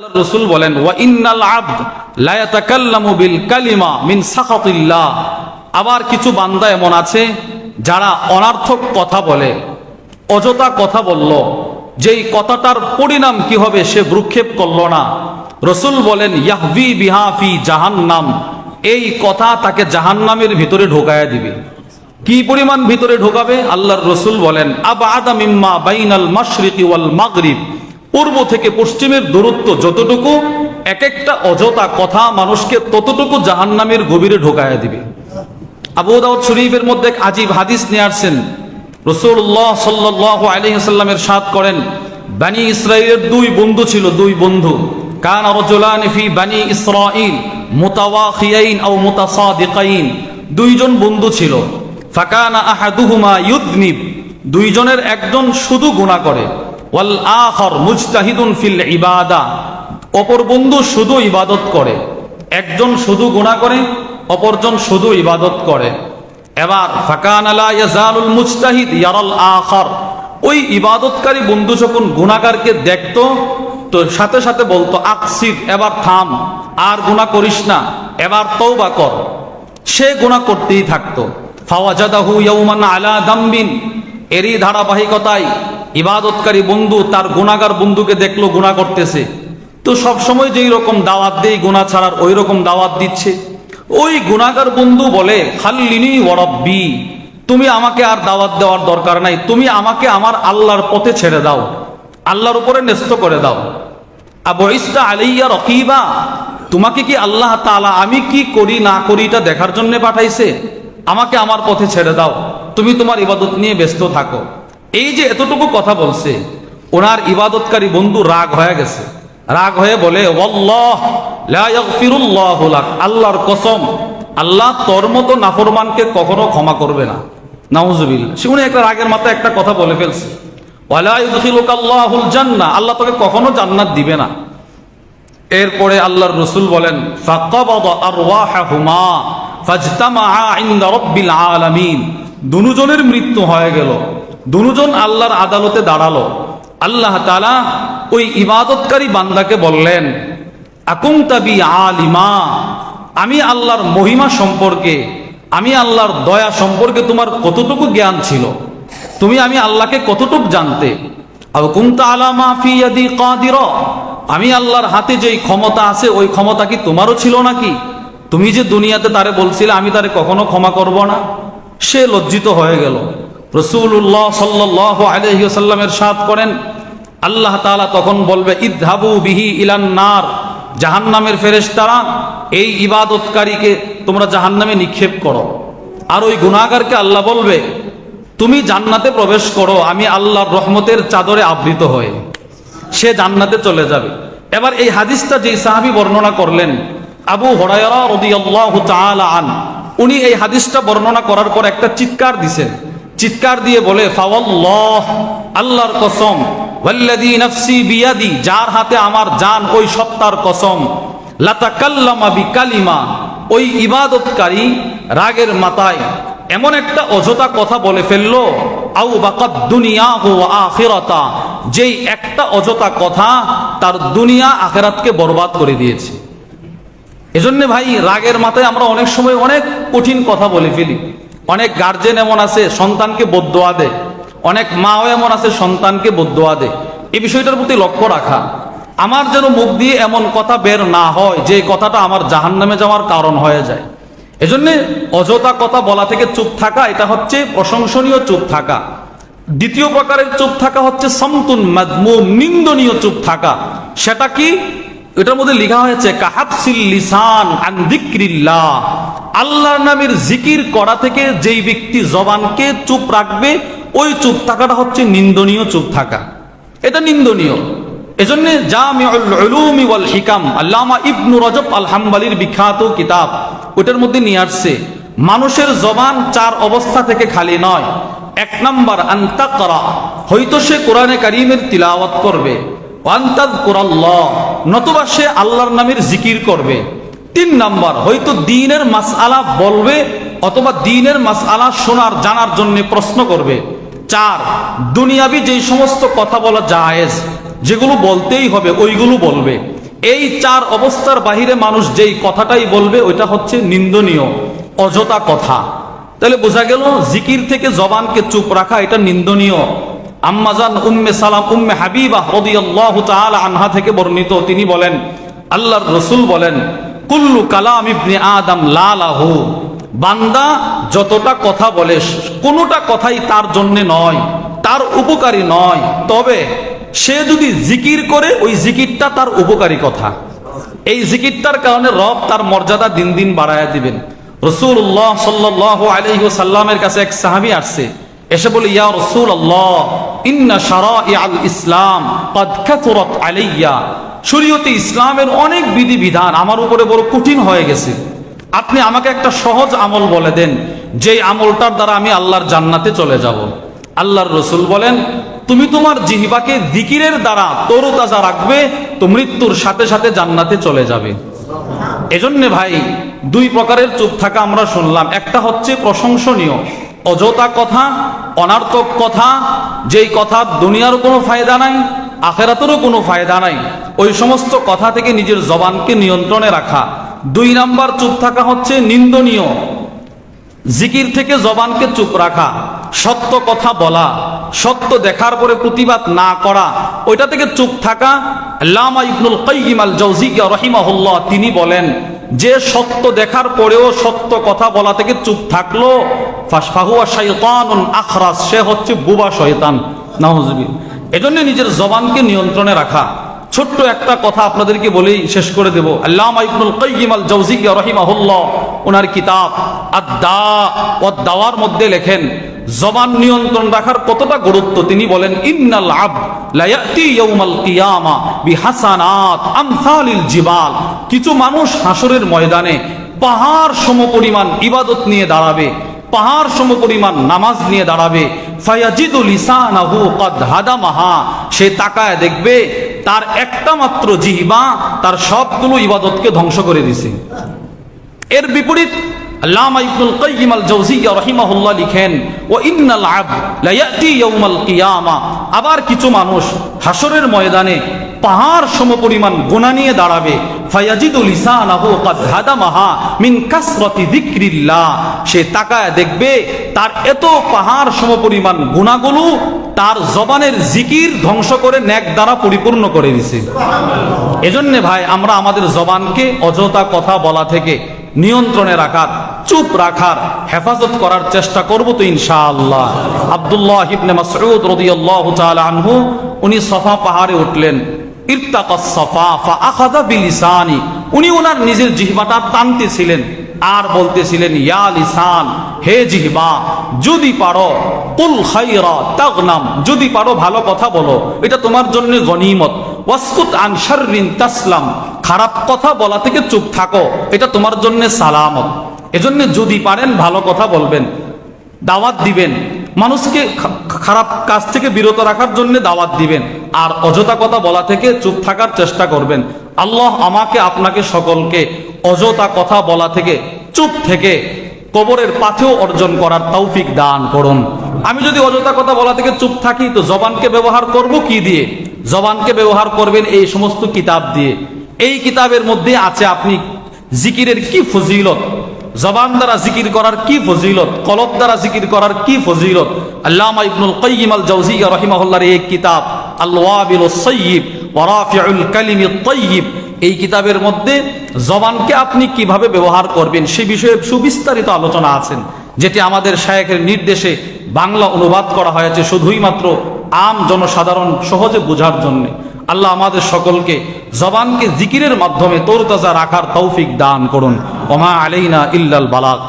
রসুল বলেন, ওয়া ইন্নাল আবদ লা ইয়াতাকাল্লামু বিল কালিমা মিন সাখাতিল্লাহ আবার কিছু বান্দা এমন আছে যারা অনার্থক কথা বলে, অযথা কথা বলল, যেই কথাটার পরিণাম কি হবে সে ভ্রুক্ষেপ করল না। রসুল বলেন, ইয়াহবি বিহাফি জাহান্নাম। এই কথা তাকে জাহান্নামের ভিতরে ঢোকায়া দিবে। কি পরিমাণ ভিতরে ঢোকাবে? আল্লাহর রসুল বলেন আবা আদামিম্মা বাইনাল মাশরিকি ওয়াল মাগরিব। পূর্ব থেকে পশ্চিমের দূরত্ব যতটুকু এক একটা অযথা কথা মানুষকে ততটুকু জাহান্নামের গভীরে ঢোকায়া দিবে। আবু দাউদ শরীফের মধ্যে আজীব হাদিস নিয়ে আসছেন। রসুল্লাহ সাল্লাহ আলহিহাল্লামের সাথ করেন, বানি ইসরায়েলের দুই বন্ধু ছিল, দুই বন্ধু। কান রজুলান ফি বানি ইসরাইল মুতাওয়াখিয়াইন ও মুতাসাদিকাইন। দুইজন বন্ধু ছিল। ফাকানা আহাদুহুমা ইউদনিব। দুইজনের একজন শুধু গুনাহ করে। ওয়াল আখর মুজতাহিদুন ফিল ইবাদা। অপর বন্ধু শুধু ইবাদত করে, একজন শুধু গুনাহ করে, অপরজন শুধু ইবাদত করে। এবার, ফাকান আলা ইয়াজালুল মুজতাহিদ ইয়ারাল আখর। ওই ইবাদতকারী বন্ধু যখন গুনাহগারকে দেখতো, তো সাথে সাথে বলতো আকসিদ এবার থাম, আর গুনাহ করিস না, এবার তওবা কর। সে গুনাহ করতেই থাকতো। ফাওয়াজাদাহু ইয়াউমান আলা দাম্বিন। এরই ধারাবাহিকতায় ইবাদতকারী বন্ধু তার গুণাগার বন্ধুকে দেখল গুণা করতেছে। তো সব সময় যেই রকম দাওয়াত দেই গুণা ছাড়ার ওই রকম দাওয়াত দিচ্ছে। ওই গুণাগার বন্ধু বলে, খাল্লিনি ওরব্বি তুমি আমাকে আর দাওয়াত দেওয়ার দরকার নাই। তুমি আমাকে আমার আল্লাহর পথে ছেড়ে দাও। আল্লাহর উপরে ন্যস্ত করে দাও। আবু ইসটা আলাইয়া রকিবা, তোমাকে কি আল্লাহ তাআলা আমি কি করি, না করি এটা দেখার জন্য পাঠাইছে? আমাকে আমার পথে ছেড়ে দাও। তুমি তোমার ইবাদত নিয়ে ব্যস্ত থাকো। এই যে এতটুকু কথা বলছে, ওনার ইবাদতকারী বন্ধু রাগ হয়ে গেছে। রাগ হয়ে বলে আল্লাহর কসম, আল্লাহ তোর মতো নাফরমানকে কখনো ক্ষমা করবে না। নাউজুবিল্লাহ। সে উনি একটা রাগের মাথায় একটা কথা বলে ফেলছে। জান্নাহ আল্লাহ তোকে কখনো জান্নাত দিবে না। এরপরে আল্লাহর রসুল বলেন দুজনের মৃত্যু হয়ে গেল। দুজন আল্লাহর আদালতে দাঁড়াল। আল্লাহ তাআলা ওই ইবাদতকারী বান্দাকে বললেন আকুমতাবি আলিমা, আমি আল্লাহর মহিমা সম্পর্কে, আমি আল্লাহর দয়া সম্পর্কে তোমার কতটুকু জ্ঞান ছিল? তুমি আমি আল্লাহকে কতটুকু জানতে? আমি আল্লাহর হাতে যেই ক্ষমতা আছে, ওই ক্ষমতা কি তোমারও ছিল নাকি? তুমি যে দুনিয়াতে তারে বলছিলে, আমি তারে কখনো ক্ষমা করব না? সে লজ্জিত হয়ে গেল। রসুল্লাহ সাল্লাহ আলহিসাল্লামের সাথ করেন, আল্লাহ তাআলা তখন বলবে, ইদহাবু বিহি ইলান নার জাহান্নামের ফেরেশতারা, এই ইবাদতকারীকে তোমরা জাহান্নামে নিক্ষেপ করো। আর ওই গুনাহগারকে আল্লাহ বলবে, তুমি জান্নাতে প্রবেশ করো, আমি আল্লাহর রহমতের চাদরে আবৃত হয়ে সে জান্নাতে চলে যাবে। এবার এই হাদিসটা যেই সাহাবি বর্ণনা করলেন, আবু হরায়রা রাদিয়াল্লাহু তাআলা আন, উনি এই হাদিসটা বর্ণনা করার পর একটা চিৎকার দিছেন। চিৎকার দিয়ে বলে, ফাওয়াল্লাহ, আল্লাহর কসম, ওয়াল্লাযী নাফসি বিয়াদি, যার হাতে আমার জান ওই সত্তার কসম, লাতাকাল্লামা বিকালিমা, ওই ইবাদতকারী রাগের মাথায় এমন একটা অযথা কথা বলে ফেলল, আউ বাকাত দুনিয়া হো আখিরাতা, যেই একটা অযথা কথা তার দুনিয়া আখেরাতকে বরবাদ করে দিয়েছে। এজন্য ভাই, রাগের মাথায় আমরা অনেক সময় অনেক কঠিন কথা বলে ফেলি। অনেক গার্জেন এমন আছে, সন্তানকে বদোয়া দেয় অনেক মাও এমন আছে, সন্তানকে বদোয়া দেয় এই বিষয়টার প্রতি লক্ষ্য রাখা। আমার যেন মুখ দিয়ে এমন কথা বের না হয়, যে কথাটা আমার জাহান্নামে যাওয়ার কারণ হয়ে যায়। এজন্য অযথা কথা বলা থেকে চুপ থাকা, এটা হচ্ছে প্রশংসনীয় চুপ থাকা। দ্বিতীয় প্রকারের চুপ থাকা হচ্ছে সমতুন নিন্দনীয় চুপ থাকা। সেটা কি? এটার মধ্যে লেখা হয়েছে কাহাবসিল লিসান আন যিকরিল্লাহ। আল্লাহর নামের জিকির করা থেকে যেই ব্যক্তি জবানকে চুপ রাখবে, ওই চুপ থাকাটা হচ্ছে নিন্দনীয় চুপ থাকা। এটা নিন্দনীয়। এজন্য জামিউল হিকাম, আল্লামা ইবনু রজব আল হাম্বালির বিখ্যাত কিতাব, ওটার মধ্যে নিয়ে আসছে, মানুষের জবান চার অবস্থা থেকে খালি নয়। এক নাম্বার আন্তাকরা হয়তো সে কোরআনে কারিমের তিলাওয়াত করবে। ওয়ান্তাদ কোরাল্লাহ নতুবা সে আল্লাহর নামের জিকির করবে। তিন নাম্বার, হয়তো দিনের মাসআলা বলবে অথবা দিনের মাসআলা শোনার, জানার জন্য প্রশ্ন করবে। চার, দুনিয়াবি যেই সমস্ত কথা বলা জায়েজ, যেগুলো বলতেই হবে ওইগুলো বলবে। এই চার অবস্থার বাহিরে মানুষ যেই কথাটাই বলবে, ওইটা হচ্ছে নিন্দনীয়, অযথা কথা। তাহলে বোঝা গেল, জিকির থেকে জবানকে চুপ রাখা, এটা নিন্দনীয়। আম্মাজান উম্মে সালাম, উম্মে হাবিবা রাদিয়াল্লাহু তাআলা আনহা থেকে বর্ণিত। তিনি বলেন, আল্লাহর রসুল বলেন, কুল্লু কালাম ইবনে আদম লালাহু বান্দা যতটা কথা বলে, কোনোটা কথাই তার জন্য নয়, তার উপকারী নয়। তবে সে যদি জিকির করে, ওই জিকিরটা তার উপকারী কথা। এই জিকিরটার কারণে রব তার মর্যাদা দিন দিন বাড়ায় দিবেন। রসুল্লাহ সাল্লাহ আলহি সাল্লামের কাছে এক সাহাবি আসছে। এসে বলে, ইয়া রসুল ইন্না সারা আল ইসলাম কদ কাথুরাত আলাইয়া। শরীয়তে ইসলামের অনেক বিধি বিধান আমার উপরে বড় কঠিন হয়ে গেছে। আপনি আমাকে একটা সহজ আমল বলে দেন, যেই আমলটার দ্বারা আমি আল্লাহর জান্নাতে চলে যাব। আল্লাহর রসুল বলেন, তুমি তোমার জিহিবাকে দিকিরের দ্বারা তরুতাজা রাখবে, তো মৃত্যুর সাথে সাথে জান্নাতে চলে যাবে। এজন্য ভাই, দুই প্রকারের চুপ থাকা আমরা শুনলাম। একটা হচ্ছে প্রশংসনীয়, অযথা কথা অনার্থক কথা, যেই কথা দুনিয়ার কোনো ফায়দা নাই, আখেরাতেরও কোনো ফায়দা নাই, ওই সমস্ত কথা থেকে নিজের জবানকে নিয়ন্ত্রণে রাখা। দুই নাম্বার চুপ থাকা হচ্ছে নিন্দনীয়। জিকির থেকে জবানকে চুপ রাখা, সত্য কথা বলা, সত্য দেখার পরে প্রতিবাদ না করা, ওইটা থেকে চুপ থাকা। লামা ইবনুল কাইয়িম আল জাওজিয়া রহিমাহুল্লাহ তিনি বলেন যে সত্য দেখার পরেও সত্য কথা বলা থেকে চুপ থাকল। আখরাস, সে হচ্ছে বুবা নাউজুবিল এজন্য নিজের জবানকে নিয়ন্ত্রণে রাখা। ছোট্ট একটা কথা আপনাদেরকে বলেই শেষ করে দেব। আল্লামা ইবনুল কাইয়িম আল রাহিমাহুল্লাহ, ওনার কিতাব ওয়াদ দাওয়ার মধ্যে লেখেন জবান নিয়ন্ত্রণ রাখার কতটা গুরুত্ব? তিনি বলেন, ইন্নাল আব লা ইয়াতি ইয়াউমাল কিয়ামা বিহাসানাত আমসালিল জিবাল। কিছু মানুষ হাসরের ময়দানে পাহাড় সমপরিমাণ ইবাদত নিয়ে দাঁড়াবে, পাহাড় সমপরিমাণ নামাজ নিয়ে দাঁড়াবে। ফায়াজিদুল লিসানাহু কদ হাদামাহা। সে তাকায় দেখবে, তার একটা মাত্র জিহবা তার সবগুলো ইবাদতকে ধ্বংস করে দিছে। এর বিপরীত আল্লামা ইবনুল কাইয়িম আল জাওজিয়া রাহিমাহুল্লাহ লিখেন ও ইন্নাল আবদ লা ইয়াতি ইয়াউমাল কিয়ামা। আবার কিছু মানুষ হাসরের ময়দানে পাহাড় সমপরিমাণ গুনাহ নিয়ে দাঁড়াবে। ফায়াজিদু লিসানাহু কাদ হাদামাহা মিন কাসরাতি যিকরিল্লাহ। সে তাকায় দেখবে তার এত পাহাড় সমপরিমাণ গুনাহগুলো তার জবানের জিকির ধ্বংস করে ন্যাক দ্বারা পরিপূর্ণ করে দিছে। এজন্য ভাই, আমরা আমাদের জবানকে অযথা কথা বলা থেকে নিয়ন্ত্রণে রাখার চুপ রাখার হেফাজত করার চেষ্টা করব তো ইনশাআল্লাহ। আব্দুল্লাহ ইবনে মাসউদ রাদিয়াল্লাহু তাআলা আনহু, উনি সফা পাহাড়ে উঠলেন। ইরতাকাস সফা ফা আখাযা বিলিসানি। উনি ওনার নিজের জিহবাটা টানতেছিলেন আর বলতেছিলেন, ইয়া লিসান, হে জিহবা, যদি পারো, কুল খাইরা তাগনাম, যদি পারো ভালো কথা বলো, এটা তোমার জন্য গনিমত। ওয়াসকুত আন শাররিন তাসলাম, খারাপ কথা বলা থেকে চুপ থাকো, এটা তোমার জন্য সালামত। এজন্য যদি পারেন ভালো কথা বলবেন, দাওয়াত দিবেন, মানুষকে খারাপ কাজ থেকে বিরত রাখার জন্য দাওয়াত দিবেন, আর অযথা কথা বলা থেকে চুপ থাকার চেষ্টা করবেন। আল্লাহ আমাকে, আপনাকে সকলকে অযথা কথা বলা থেকে, চুপ থেকে কবরের পাথেও অর্জন করার তৌফিক দান করুন। আমি যদি অযথা কথা বলা থেকে চুপ থাকি, তো জবানকে ব্যবহার করব কি দিয়ে? জবানকে ব্যবহার করবেন এই সমস্ত কিতাব দিয়ে। এই কিতাবের মধ্যে আছে আপনি জিকিরের কি ফজিলত? জবান দ্বারা জিকির করার কি ফজিলত, কলব দ্বারা জিকির করার কি ফজিলত? আল্লামা ইবনুল কাইয়িম আল জাওজিয়া রাহিমাহুল্লাহর এই কিতাব আল ওয়াবিল সাইয়্যিব ওয়া রাফিউল কালিমি তাইয়্যিব এই কিতাবের মধ্যে জবানকে আপনি কীভাবে ব্যবহার করবেন সে বিষয়ে সুবিস্তারিত আলোচনা আছেন যেটি আমাদের শায়েখের নির্দেশে বাংলা অনুবাদ করা হয়েছে শুধুই মাত্র আম জনসাধারণ সহজে বোঝার জন্য। আল্লাহ আমাদের সকলকে জবানকে জিকিরের মাধ্যমে তোরতাজা রাখার তৌফিক দান করুন। ওমা আলাইনা ইল্লাল বালাক